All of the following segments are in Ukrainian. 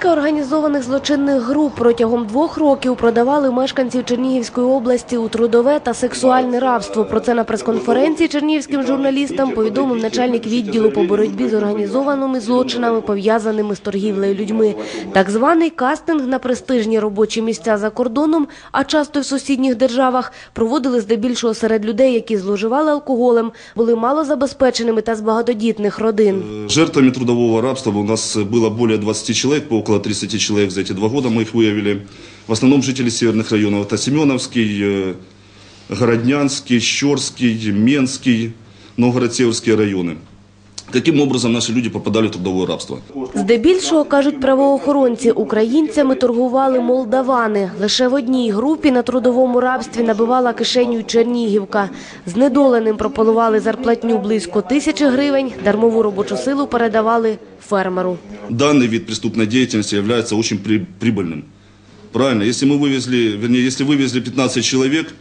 Кілька організованих злочинних груп протягом двох років продавали мешканців Чернігівської області у трудове та сексуальне рабство. Про це на прес-конференції чернігівським журналістам повідомив начальник відділу по боротьбі з організованими злочинами, пов'язаними з торгівлею людьми. Так званий кастинг на престижні робочі місця за кордоном, а часто й в сусідніх державах, проводили здебільшого серед людей, які зловживали алкоголем, були малозабезпеченими та з багатодітних родин. Жертвами трудового рабства у нас было более 20 человек, по около 30 человек за эти два года мы их выявили. В основном жители северных районов. Это Семеновский, э, Городнянский, Щорский, Менский, Новгород-Северские районы. Каким образом наши люди попадали в трудовое рабство? Здебільшого, кажуть правоохоронці, українцями торгували молдавани. Лише в одній групі на трудовому рабстві набивала кишеню й Чернігівка. Знедоленим пропонували зарплатню близько тисячі гривень, дармову робочу силу передавали фермеру. Данный вид преступной деятельности является очень при- прибыльным. Правильно? Если мы вывезли, вернее, если вывезли 15 человек,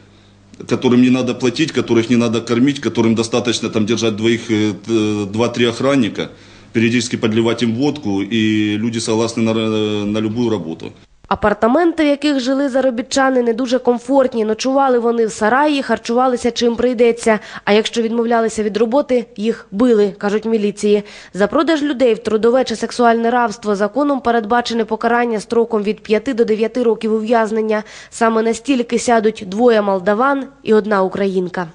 Которым не надо платить, которых не надо кормить, которым достаточно там держать двоих, э, т- два-три охранника, периодически подливать им водку, и люди согласны на, р- на любую работу. Апартаменти, в яких жили заробітчани, не дуже комфортні. Ночували вони в сараї, харчувалися чим прийдеться. А якщо відмовлялися від роботи, їх били, кажуть міліції. За продаж людей в трудове чи сексуальне рабство законом передбачене покарання строком від 5 до 9 років ув'язнення. Саме настільки сядуть двоє молдаван і одна українка.